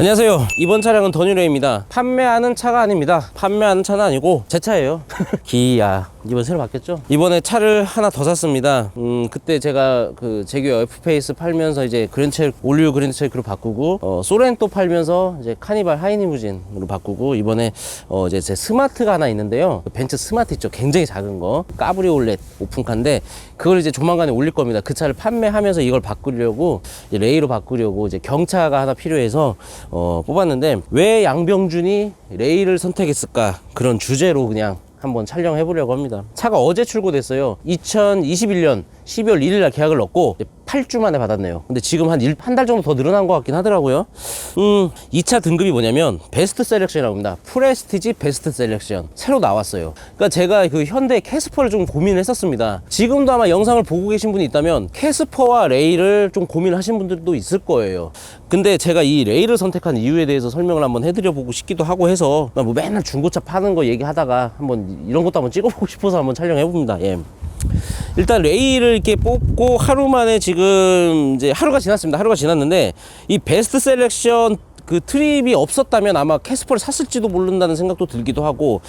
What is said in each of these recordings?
안녕하세요. 이번 차량은 더뉴레입니다. 판매하는 차가 아닙니다. 판매하는 차는 아니고 제 차예요. 기아. 이번 새로 바뀌었죠? 이번에 차를 하나 더 샀습니다. 음, 그때 제가 그 제규 F페이스 팔면서 이제 그랜첼 올류 그랜첼크로 바꾸고 어, 소렌토 팔면서 이제 카니발 하이니무진으로 바꾸고 이번에 어, 이제 제 스마트가 하나 있는데요. 그 벤츠 스마트 있죠? 굉장히 작은 거 까브리올렛 오픈카인데 그걸 이제 조만간에 올릴 겁니다. 그 차를 판매하면서 이걸 바꾸려고 레이로 바꾸려고 이제 경차가 하나 필요해서 어, 뽑았는데 왜 양병준이 레이를 선택했을까 그런 주제로 그냥 한번 촬영해 보려고 합니다. 차가 어제 출고됐어요. 2021년 12월 1일 날 계약을 넣고 8주 만에 받았네요. 근데 지금 한 한 달 정도 더 늘어난 것 같긴 하더라고요. 음, 2차 등급이 뭐냐면 베스트 셀렉션이라고 합니다. 프레스티지 베스트 셀렉션. 새로 나왔어요. 그러니까 제가 그 현대 캐스퍼를 좀 고민했었습니다. 지금도 아마 영상을 보고 계신 분이 있다면 캐스퍼와 레이를 좀 고민하신 분들도 있을 거예요. 근데 제가 이 레이를 선택한 이유에 대해서 설명을 한번 해드려 보고 싶기도 하고 해서 뭐 맨날 중고차 파는 거 얘기하다가 한번 이런 것도 한번 찍어보고 싶어서 한번 촬영해 봅니다. 예. 일단 레이를 이렇게 뽑고 하루 만에 지금 이제 하루가 지났습니다. 하루가 지났는데 이 베스트 셀렉션 그 트립이 없었다면 아마 캐스퍼를 샀을지도 모른다는 생각도 들기도 하고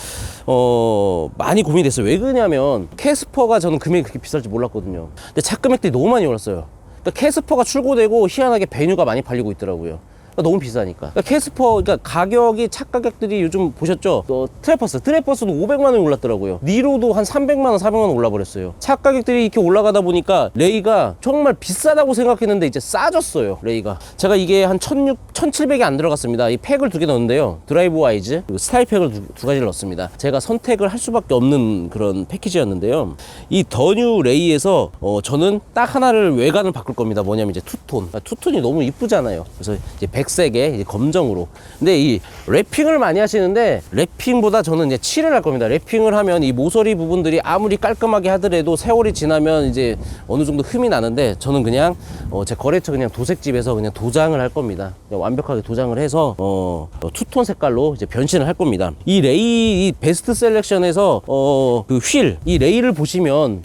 어 많이 고민이 됐어요. 왜 그러냐면 캐스퍼가 저는 금액이 그렇게 비쌀지 몰랐거든요. 근데 차 금액들이 너무 많이 올랐어요. 그러니까 캐스퍼가 출고되고 희한하게 베뉴가 많이 팔리고 있더라고요. 그러니까 너무 비싸니까. 그러니까 캐스퍼, 그러니까 가격이 차 가격들이 요즘 보셨죠? 어, 트래퍼스, 트래퍼스도 500만 원이 올랐더라고요. 니로도 한 300만 원, 400만 원 올라버렸어요. 차 가격들이 이렇게 올라가다 보니까 레이가 정말 비싸다고 생각했는데 이제 싸졌어요. 레이가. 제가 이게 한 1600, 1700이 안 들어갔습니다. 이 팩을 두 개 넣었는데요. 드라이브 와이즈 그리고 스타일 팩을 두, 두 가지를 넣었습니다. 제가 선택을 할 수밖에 없는 그런 패키지였는데요. 이 더뉴 레이에서 어, 저는 딱 하나를 외관을 바꿀 겁니다. 뭐냐면 이제 투톤. 아, 투톤이 너무 이쁘잖아요. 그래서 이제 이제 검정으로. 근데 이 랩핑을 많이 하시는데 랩핑보다 저는 이제 칠을 할 겁니다. 랩핑을 하면 이 모서리 부분들이 아무리 깔끔하게 하더라도 세월이 지나면 이제 어느 정도 흠이 나는데 저는 그냥 어, 제 거래처 그냥 도색집에서 그냥 도장을 할 겁니다. 완벽하게 도장을 해서 어, 어, 투톤 색깔로 이제 변신을 할 겁니다. 이 레이 이 베스트 셀렉션에서 어, 그 휠, 이 레이를 보시면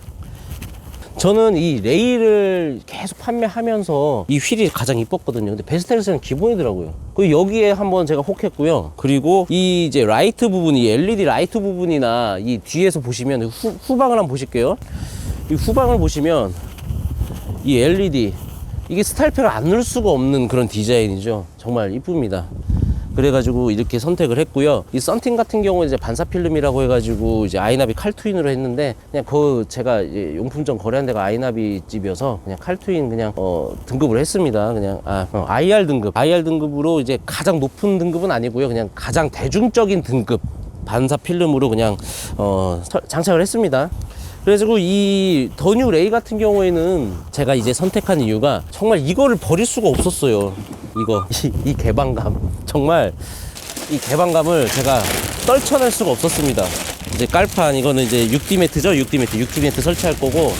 저는 이 레일을 계속 판매하면서 이 휠이 가장 이뻤거든요. 근데 베스텔스는 기본이더라고요. 그리고 여기에 한번 제가 혹했고요. 그리고 이 이제 라이트 부분이 이 LED 라이트 부분이나 이 뒤에서 보시면 후, 후방을 한번 보실게요. 이 후방을 보시면 이 LED 이게 스타일팩을 안 넣을 수가 없는 그런 디자인이죠. 정말 이쁩니다. 그래가지고 이렇게 선택을 했고요. 이 썬팅 같은 경우는 이제 반사 필름이라고 해가지고 이제 아이나비 칼트윈으로 했는데 그냥 그 제가 이제 용품점 거래한 데가 아이나비 집이어서 그냥 칼트윈 그냥 어 등급을 했습니다. 그냥 아 어, IR 등급, IR 등급으로 이제 가장 높은 등급은 아니고요. 그냥 가장 대중적인 등급 반사 필름으로 그냥 어 설- 장착을 했습니다. 그래가지고 이 더뉴 레이 같은 경우에는 제가 이제 선택한 이유가 정말 이거를 버릴 수가 없었어요. 이거 이, 이 개방감 정말 이 개방감을 제가 떨쳐낼 수가 없었습니다. 이제 깔판 이거는 이제 6D 매트죠? 6D 매트, 6D 매트 설치할 거고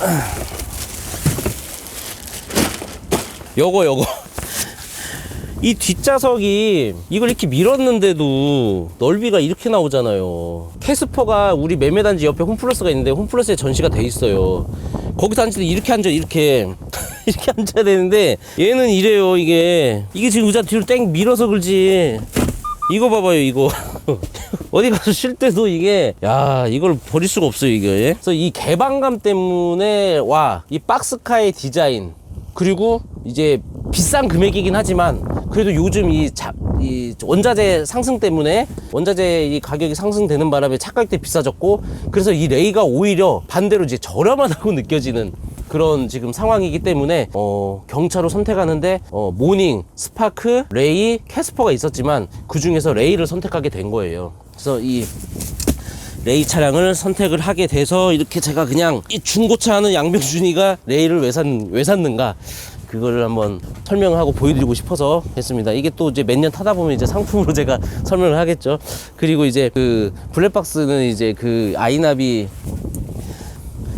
요거 요거 이 뒷좌석이 이걸 이렇게 밀었는데도 넓이가 이렇게 나오잖아요. 캐스퍼가 우리 매매단지 옆에 홈플러스가 있는데 홈플러스에 전시가 돼 있어요. 거기서 앉을 때 이렇게 앉아 이렇게 이렇게 앉아야 되는데 얘는 이래요 이게 이게 지금 의자 뒤로 땡 밀어서 그렇지. 이거 봐봐요 이거 어디 가서 쉴 때도 이게 야 이걸 버릴 수가 없어요 이게 그래서 이 개방감 때문에 와 이 박스카의 디자인 그리고 이제 비싼 금액이긴 하지만 그래도 요즘 이, 자, 이 원자재 상승 때문에 원자재 이 가격이 상승되는 바람에 차 가격대 비싸졌고 그래서 이 레이가 오히려 반대로 이제 저렴하다고 느껴지는 그런 지금 상황이기 때문에 어, 경차로 선택하는데 어, 모닝, 스파크, 레이, 캐스퍼가 있었지만 그 중에서 레이를 선택하게 된 거예요. 그래서 이 레이 차량을 선택을 하게 돼서 이렇게 제가 그냥 이 중고차 하는 양병준이가 레이를 왜, 산, 왜 샀는가 그거를 한번 설명하고 보여드리고 싶어서 했습니다. 이게 또 이제 몇 년 타다 보면 이제 상품으로 제가 설명을 하겠죠. 그리고 이제 그 블랙박스는 이제 그 아이나비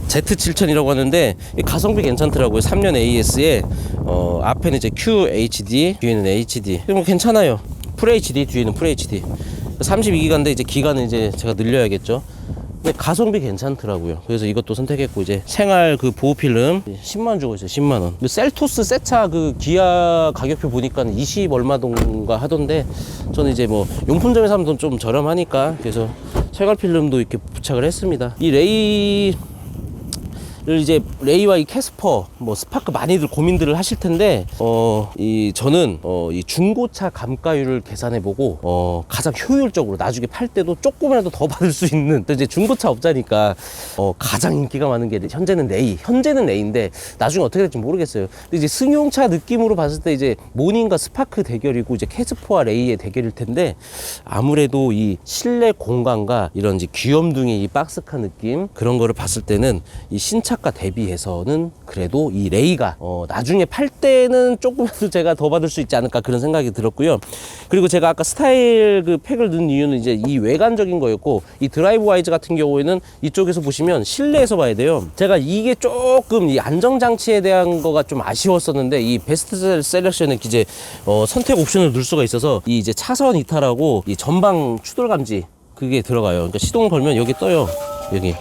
Z7000이라고 하는데 이 가성비 괜찮더라고요. 3년 AS에 어, 앞에는 이제 QHD, 뒤에는 HD. 뭐 괜찮아요. 풀 HD, 뒤에는 풀 HD. 32기가인데 이제 기가는 이제 제가 늘려야겠죠. 근데 가성비 괜찮더라고요. 그래서 이것도 선택했고 이제 생활 그 보호 필름 10만 원 주고 있어요. 10만 원. 그 셀토스 세차 그 기아 가격표 보니까 20 얼마던가 하던데 저는 이제 뭐 용품점에서 하면 좀 저렴하니까 그래서 생활 필름도 이렇게 부착을 했습니다. 이 레이 를 이제 레이와 이 캐스퍼 뭐 스파크 많이들 고민들을 하실 텐데 어 이 저는 어 이 중고차 감가율을 계산해 보고 어 가장 효율적으로 나중에 팔 때도 조금이라도 더 받을 수 있는 또 이제 중고차 업자니까 어 가장 인기가 많은 게 현재는 레이. 현재는 레이인데 나중에 어떻게 될지 모르겠어요. 근데 이제 승용차 느낌으로 봤을 때 이제 모닝과 스파크 대결이고 이제 캐스퍼와 레이의 대결일 텐데 아무래도 이 실내 공간과 이런 이제 귀염둥이 이 박스카 느낌 그런 거를 봤을 때는 이 신차 가 대비해서는 그래도 이 레이가 어 나중에 팔 때는 조금이라도 제가 더 받을 수 있지 않을까 그런 생각이 들었고요. 그리고 제가 아까 스타일 그 팩을 넣은 이유는 이제 이 외관적인 거였고 이 드라이브 와이즈 같은 경우에는 이쪽에서 보시면 실내에서 봐야 돼요. 제가 이게 조금 이 안정 장치에 대한 거가 좀 아쉬웠었는데 이 베스트 셀렉션에 이제 어 선택 옵션을 넣을 수가 있어서 이 이제 차선 이탈하고 이 전방 추돌 감지 그게 들어가요. 그러니까 시동을 걸면 여기 떠요. 여기.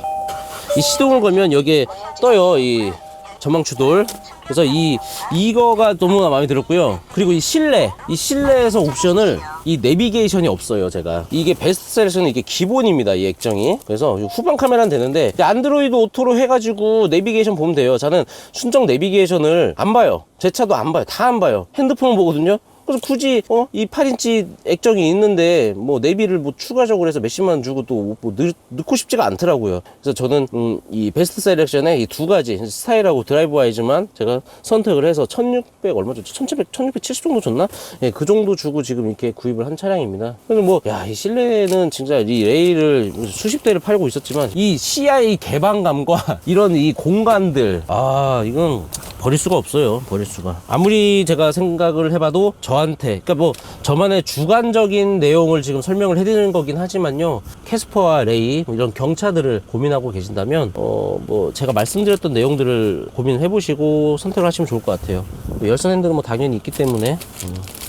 이 시동을 걸면 여기에 떠요 이 전방 추돌. 그래서 이 이거가 너무나 마음에 들었고요. 그리고 이 실내 이 실내에서 옵션을 이 내비게이션이 없어요 제가. 이게 베스트 셀렉션은 이게 기본입니다 이 액정이. 그래서 후방 카메라는 되는데 안드로이드 오토로 해가지고 내비게이션 보면 돼요. 저는 순정 내비게이션을 안 봐요. 제 차도 안 봐요. 다 안 봐요. 핸드폰을 보거든요 그래서 굳이 어? 이 8인치 액정이 있는데 뭐 내비를 뭐 추가적으로 해서 몇십만 원 주고 또뭐 넣고 싶지가 않더라고요. 그래서 저는 음, 이 베스트 셀렉션에 이 두 가지 스타일하고 드라이브 와이즈만 제가 선택을 해서 1600 얼마 줬죠? 1700, 1670 정도 줬나? 예, 그 정도 주고 지금 이렇게 구입을 한 차량입니다. 그래서 뭐, 야, 이 실내는 진짜 이 레일을 수십 대를 팔고 있었지만 이 CI 개방감과 이런 이 공간들, 아, 이건 버릴 수가 없어요. 버릴 수가. 아무리 제가 생각을 해봐도 저한테, 그러니까 뭐 저만의 주관적인 내용을 지금 설명을 해드리는 거긴 하지만요. 캐스퍼와 레이 뭐 이런 경차들을 고민하고 계신다면, 어, 뭐 제가 말씀드렸던 내용들을 고민해 보시고 선택을 하시면 좋을 것 같아요. 뭐 열선 핸들은 뭐 당연히 있기 때문에. 음.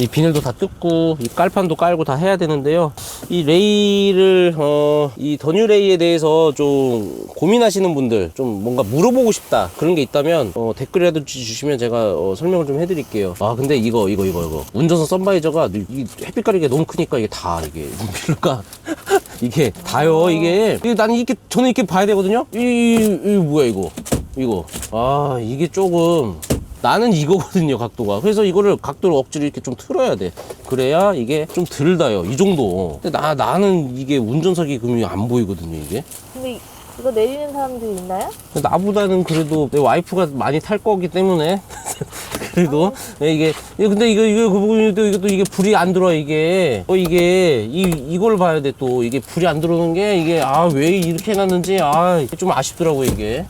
이 비닐도 다 뜯고 이 깔판도 깔고 다 해야 되는데요. 이 레이를 어, 이 더뉴 레이에 대해서 좀 고민하시는 분들 좀 뭔가 물어보고 싶다 그런 게 있다면 어, 댓글이라도 주- 주시면 제가 어, 설명을 좀 해드릴게요. 아 근데 이거 이거 이거 이거 운전석 선바이저가 이 햇빛 가리기가 너무 크니까 이게 다 이게 필요가 이게 다요 이게 이게 나는 이렇게 저는 이렇게 봐야 되거든요. 이, 이, 이 뭐야 이거 이거 아 이게 조금 나는 이거거든요 각도가. 그래서 이거를 각도를 억지로 이렇게 좀 틀어야 돼. 그래야 이게 좀덜 닿아요 이 정도. 근데 나, 나는 이게 운전석이 그러면 안 보이거든요 이게. 근데 이- 이거 내리는 사람들이 있나요? 나보다는 그래도 내 와이프가 많이 탈 거기 때문에. 그래도. 네, 이게 이게 근데 이거 이거 그 부분도 이것도 이게 불이 안 들어 이게. 어 이게 이 이걸 봐야 돼 또. 이게 불이 안 들어오는 게 이게 아 왜 이렇게 해놨는지 아 좀 아쉽더라고 이게.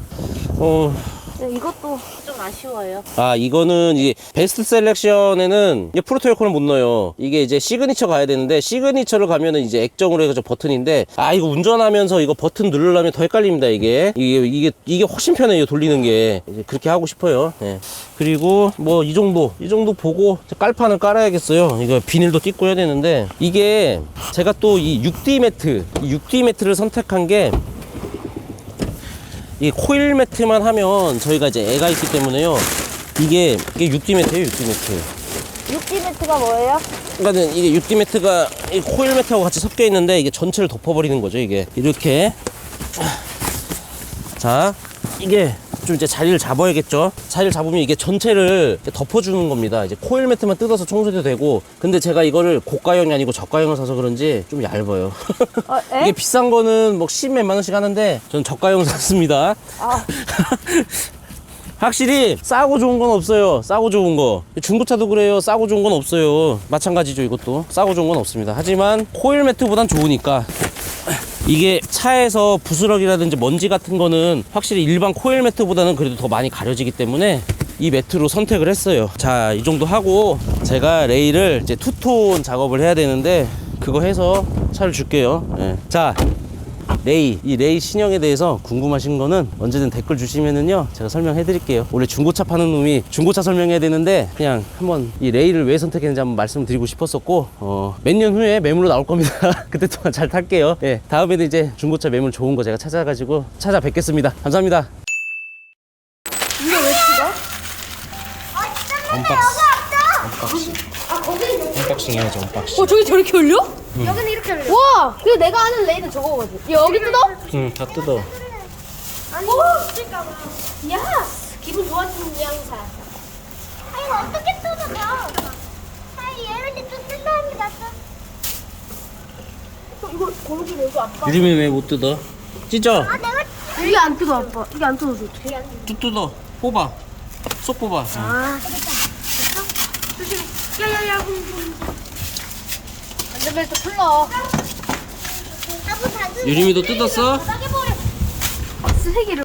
어. 네, 이것도 좀 아쉬워요. 아 이거는 이제 베스트 셀렉션에는 이제 프로토 에어컨을 못 넣어요. 이게 이제 시그니처 가야 되는데 시그니처를 가면은 이제 액정으로 해서 버튼인데 아 이거 운전하면서 이거 버튼 누르려면 더 헷갈립니다 이게. 이게 이게 이게 훨씬 편해요 돌리는 게. 그렇게 하고 싶어요. 예. 그리고 뭐 이 정도 이 정도 보고 깔판을 깔아야겠어요. 이거 비닐도 뜯고 해야 되는데. 이게 제가 또 이 6D 매트 이 6D 매트를 선택한 게 이 코일 매트만 하면 저희가 이제 애가 있기 때문에요. 이게 이게 6D 매트예요, 6D 매트. 6D 매트가 뭐예요? 그러니까 이게 6D 매트가 이 코일 매트하고 같이 섞여 있는데 이게 전체를 덮어버리는 거죠, 이게 이렇게. 자, 이게 좀 이제 자리를 잡아야겠죠. 자리를 잡으면 이게 전체를 이제 덮어주는 겁니다. 이제 코일 매트만 뜯어서 청소도 되고. 근데 제가 이거를 고가형이 아니고 저가형을 사서 그런지 좀 얇아요. 어, 에? 이게 비싼 거는 뭐 10몇만 원씩 하는데 전 저가형 샀습니다. 아, 확실히 싸고 좋은 건 없어요. 싸고 좋은 거. 중고차도 그래요. 싸고 좋은 건 없어요. 마찬가지죠, 이것도. 싸고 좋은 건 없습니다. 하지만 코일 매트보단 좋으니까 이게 차에서 부스러기라든지 먼지 같은 거는 확실히 일반 코일 매트보다는 그래도 더 많이 가려지기 때문에 이 매트로 선택을 했어요. 자, 이 정도 하고 제가 레일을 이제 투톤 작업을 해야 되는데 그거 해서 차를 줄게요. 예. 자, 레이 이 레이 신형에 대해서 궁금하신 거는 언제든 댓글 주시면은요 제가 설명해 드릴게요. 원래 중고차 파는 놈이 중고차 설명해야 되는데 그냥 한번 이 레이를 왜 선택했는지 한번 말씀드리고 싶었었고 어, 몇 년 후에 매물로 나올 겁니다. 그때 동안 잘 탈게요. 예 다음에는 이제 중고차 매물 좋은 거 제가 찾아가지고 찾아뵙겠습니다. 감사합니다. 이거 왜 찍어? 언박스 언박싱 언박싱 해야죠 언박싱 어 저기 저렇게 올려? 여기는 이렇게 올려. 와 그리고 내가 아는 레이는 저거거든 여기 뜯어? 응다 뜯어 아니, 오! 야! 기분 좋아지는 양사. 아, 이거 어떻게 뜯어져? 아니, 얘는 이제 낫어. 어, 이거 고무줄 이거 아빠. 유림이 왜 못 뜯어? 찢어 아, 내가 이게 안 뜯어 아빠 이게 안 뜯어져 뚝 뜯어 뽑아 쏙 뽑아 아. 야야야. 안전벨트 풀러. 유림이도 뜯었어? 쓰레기를